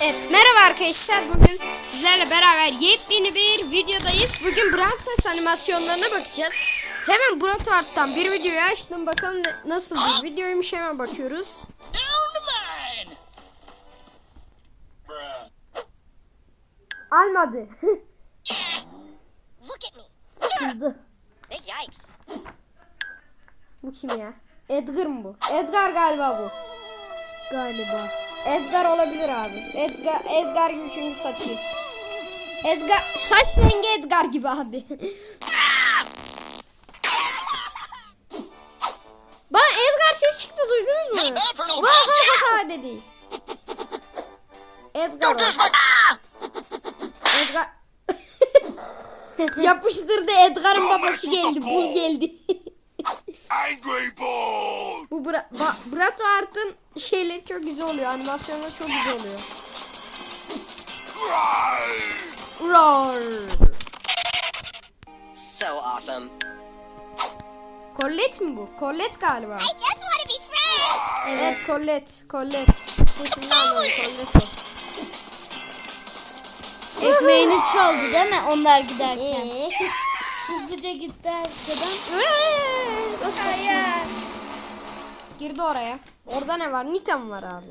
Evet, merhaba arkadaşlar. Bugün sizlerle beraber yepyeni bir videodayız. Bugün Brawl Stars animasyonlarına bakacağız. Hemen Brawl Art'tan bir videoyu açtım. Bakalım nasıl bir videoymuş hemen bakıyoruz. Almadı. Kızdı. Bu kim ya? Edgar mı bu? Edgar galiba bu. Galiba. Edgar olabilir abi. Edgar Edgar gibi çünkü saçı. Edgar saç rengi Edgar gibi abi. Bak Edgar ses çıktı duydunuz mu? Vah ha ha dedi. Edgar. Edgar. Yapıştırdı Edgar'ın babası geldi. Bul geldi. Angry Ball! Bu Bra Ba- Brat Art'ın şeyleri çok güzel oluyor. Animasyonları çok güzel oluyor. Roar. So awesome. Colette mi bu? Colette galiba. I just want to be friends. Evet Colette. Colette. Sesini anladım Colette. Ekmeğini çaldı değil mi onlar giderken? Hızlıca gitti arkadan. Nasıl kaçıyor? Girdi oraya. Orada ne var? Nita mı var abi?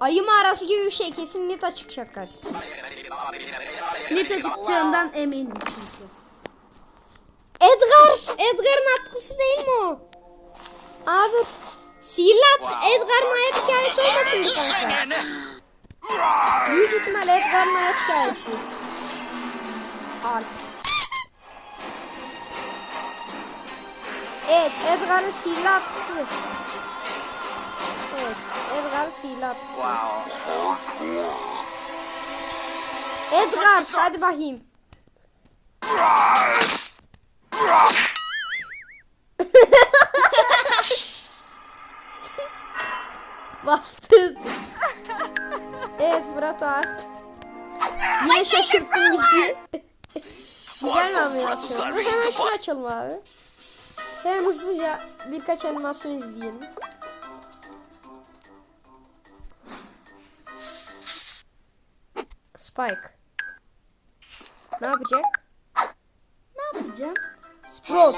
Ayı mağarası gibi bir şey. Kesin Nita çıkacak karşısına. Nita çıkacağından eminim çünkü. Edgar! Edgar'ın atkısı değil mi o? Abi sihirli at Edgar'ın hayat hikayesi olmasın bu kanka? Büyük ihtimal Edgar'ın hayat hikayesi. Al. Evet Edgar'ın sihirli atkısı. Evet Edgar'ın sihirli atkısı. Wow. Edgar hadi bakayım. Bastın. evet Murat Art. Yine şaşırttın bizi. Güzel mi? Dur hemen şunu açalım abi. Hemen hızlıca birkaç animasyon izleyelim. Spike. Ne yapacak? Ne yapacağım? Sprout.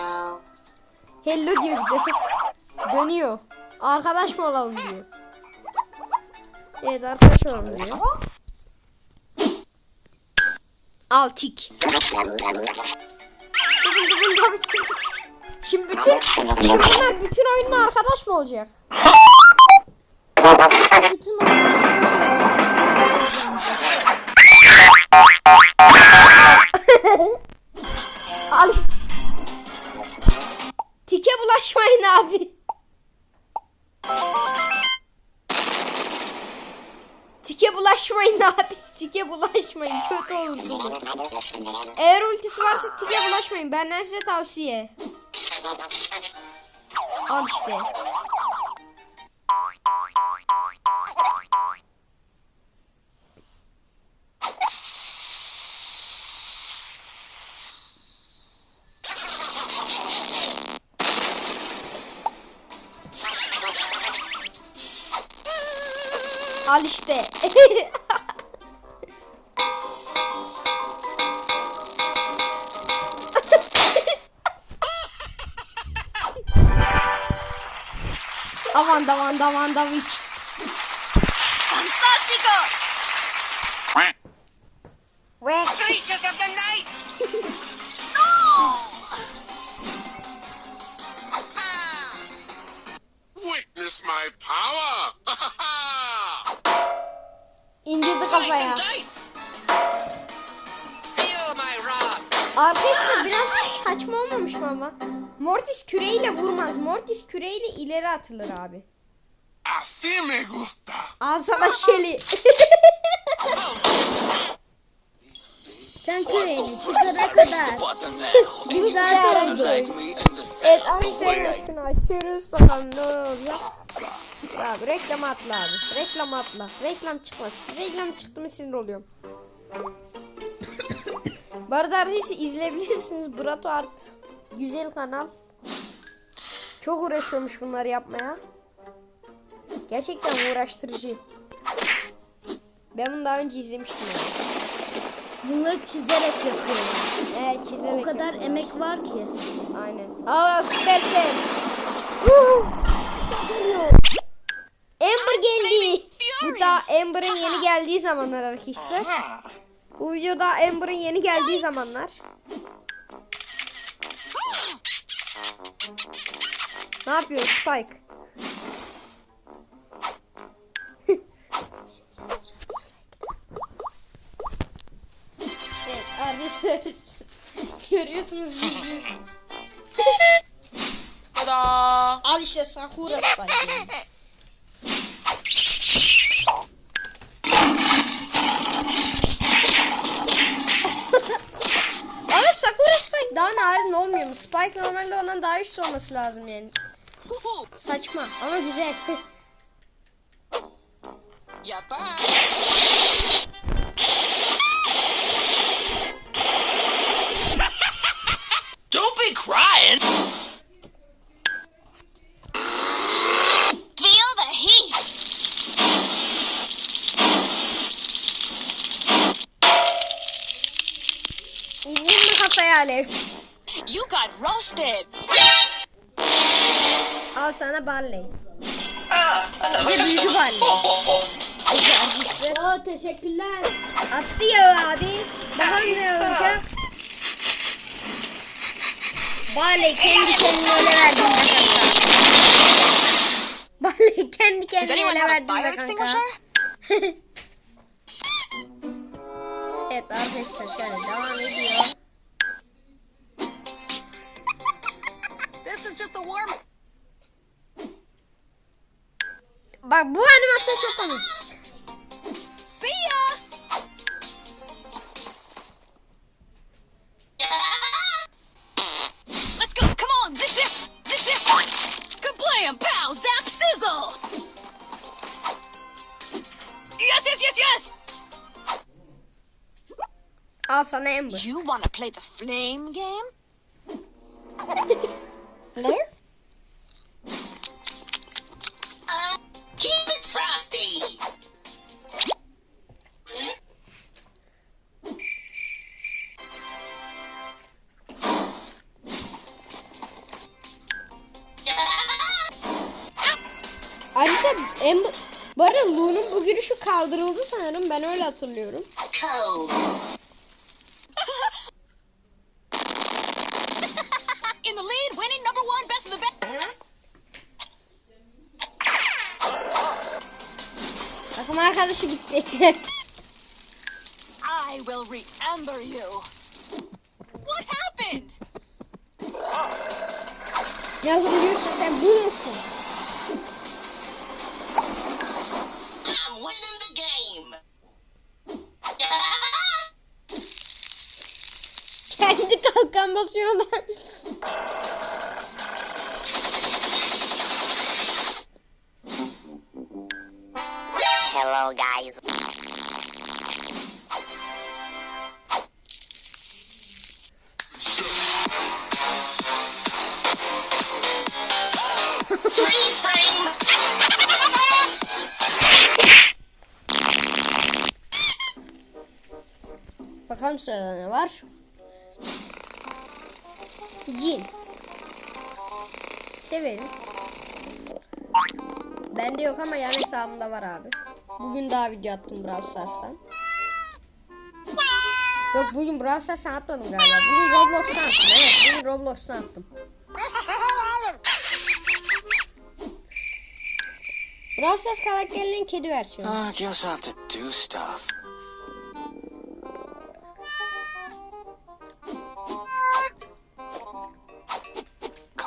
Hello diyor bir de. Dönüyor. Arkadaş mı olalım diyor. Evet arkadaş olalım diyor. Al tik. Dıbın dıbın dıbın tik. Şimdi bütün şimdi bunlar bütün oyunda arkadaş mı olacak? Bütün onlar arkadaş olacak. Al. Tike bulaşmayın abi. Tike bulaşmayın abi. Tike bulaşmayın. Kötü olursunuz. Eğer ultisi varsa tike bulaşmayın. Benden size tavsiye. Al işte. Al işte. aman da aman da aman da hiç. Ve Creatures of the night! Witness my power! indirdi kafaya. and dice! Feel my wrath! Arkadaşlar biraz saçma olmamış mı ama? Mortis küreyle vurmaz. Mortis küreyle ileri atılır abi. Así me gusta! Ağzına şeli. Sen küreğini çıkana kadar. Güzel oldu. Evet arkadaşlar açıyoruz. Bakalım ne olacak. Abi reklam atla abi. Reklam atla. Reklam çıkmaz. Reklam çıktı mı sinir oluyorum. Bu arada arkadaşlar izleyebilirsiniz. Brato Art. Güzel kanal. Çok uğraşıyormuş bunları yapmaya. Gerçekten uğraştırıcı. Ben bunu daha önce izlemiştim. Yani. Bunları çizerek yapıyorum. Evet çizerek O kadar yapıyorlar. emek var ki. Aynen. Aa Supercell. Amber geldi. Bu da Amber'ın yeni geldiği zamanlar arkadaşlar. Bu videoda Amber'ın yeni geldiği zamanlar. Ne yapıyor Spike? Arkadaşlar görüyorsunuz yüzü. Al işte Sakura Spike. yani. Ama Sakura Spike daha narin olmuyor mu? Spike normalde ondan daha güçlü olması lazım yani. Saçma ama güzel. Don't be crying. Feel the heat. Vurma kafaya alev. You got roasted. Al sana Barley. Bir de büyücü Barley. Oo teşekkürler. Attı ya abi. Bakalım ne olacak. Barley kendi kendine öyle verdin be kanka. Barley kendi kendine öyle fire be kanka. evet arkadaşlar şöyle devam ediyor. This is just a warm. Bak bu animasyon çok komik. Yes, yes, yes, yes. Al sana Amber. You want to play the flame game? Blair? Keep it frosty. Ayrıca Amber... Bu arada Lu'nun bu gülüşü kaldırıldı sanırım. Ben öyle hatırlıyorum. In the lead, winning number one, best of the best. Takım arkadaşı gitti. I will remember you. What happened? ya gülüyorsun sen bul musun? I'm winning the game. Kalkan basıyorlar. Hello, guys. Freeze frame. Bakalım sırada ne var? Jin. Severiz. Bende yok ama yan hesabımda var abi. Bugün daha video attım Brawl Stars'tan. Yok bugün Brawl Stars'tan atmadım galiba. Bugün Roblox'tan attım. Evet bugün Roblox'tan attım. Brawl Stars karakterinin kedi versiyonu. I guess I have to do stuff.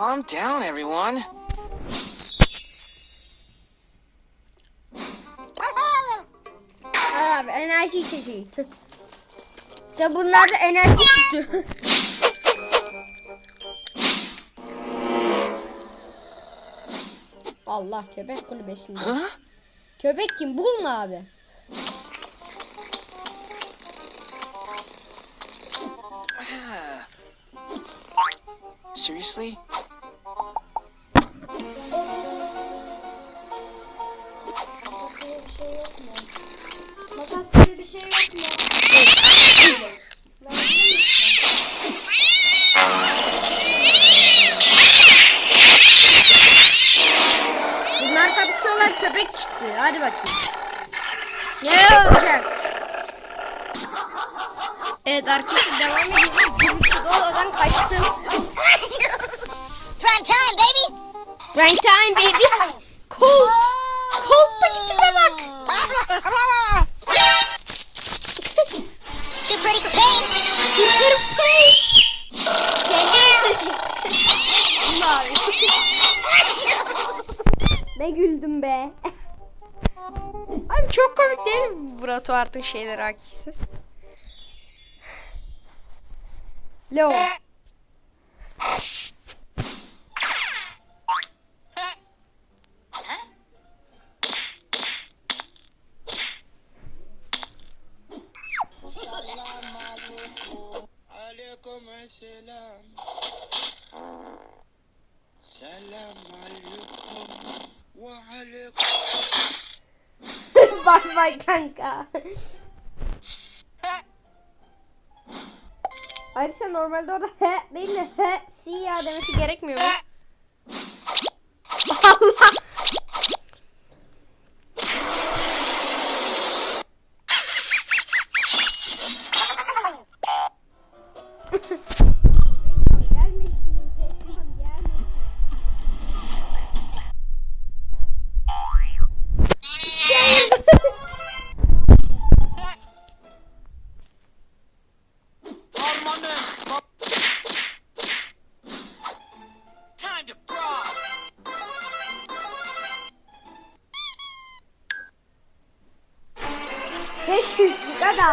Calm down, everyone. Abi enerji içeceği. Ya bunlar da enerji çıktı. Allah köpek kulübesinde. Huh? Köpek kim? Bulma abi. Seriously? Şey yok mu? Bunlar kapışıyorlar köpek çıktı. Hadi bakayım. Ne olacak? Evet arkadaşlar devam ediyoruz. Gümüşlü doladan kaçtım. Prime time, baby. Rank time baby. Colt. Colt'taki tipe bak. Bu Ratuart'ın şeyleri arkadaşlar? Leo. Bay kanka. Ayrıca normalde orada he değil de he si ya demesi gerekmiyor mu?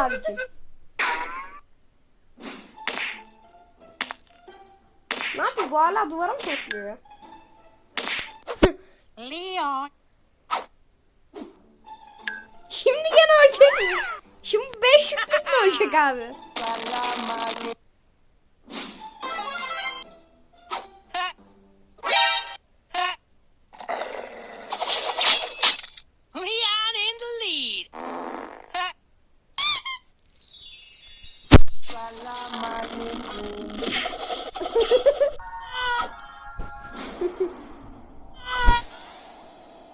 Abicim. Ne yapıyor bu hala duvara mı koşuyor ya? Leon. Şimdi gene ölecek mi? Şimdi 5 şükrük mü ölecek abi? Leon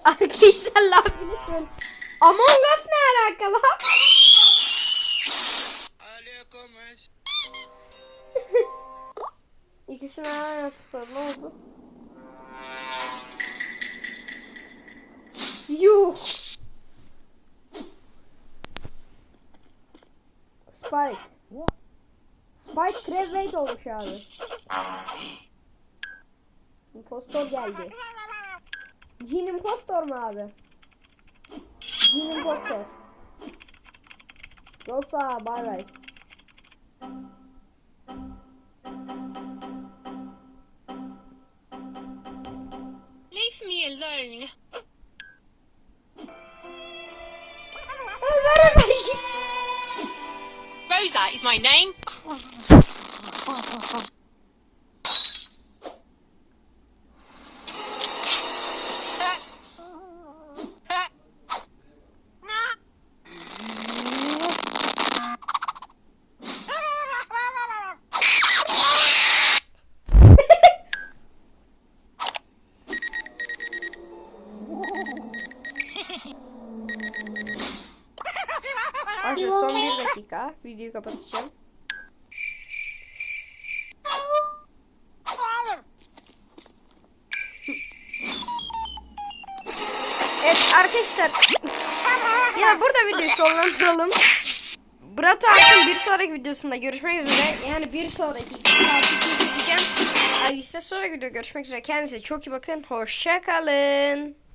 Arkadaşlar laf bile söyle. Among Us ne alakalı? Aleyküm İkisini aynı yaptılar. Ne oldu? Yuh. Spike. Spike Crevate olmuş abi. Impostor geldi. Jin impostor mu abi? Jin impostor. Yoksa bay bay. Leave me alone. Rosa is my name. Arkadaşlar son bir dakika. Videoyu kapatacağım. Evet arkadaşlar. ya burada videoyu sonlandıralım. Brat Art'ın bir sonraki videosunda görüşmek üzere. Yani bir sonraki takipçi çekeceğim. Arkadaşlar sonraki videoda görüşmek üzere. Kendinize çok iyi bakın. Hoşça kalın.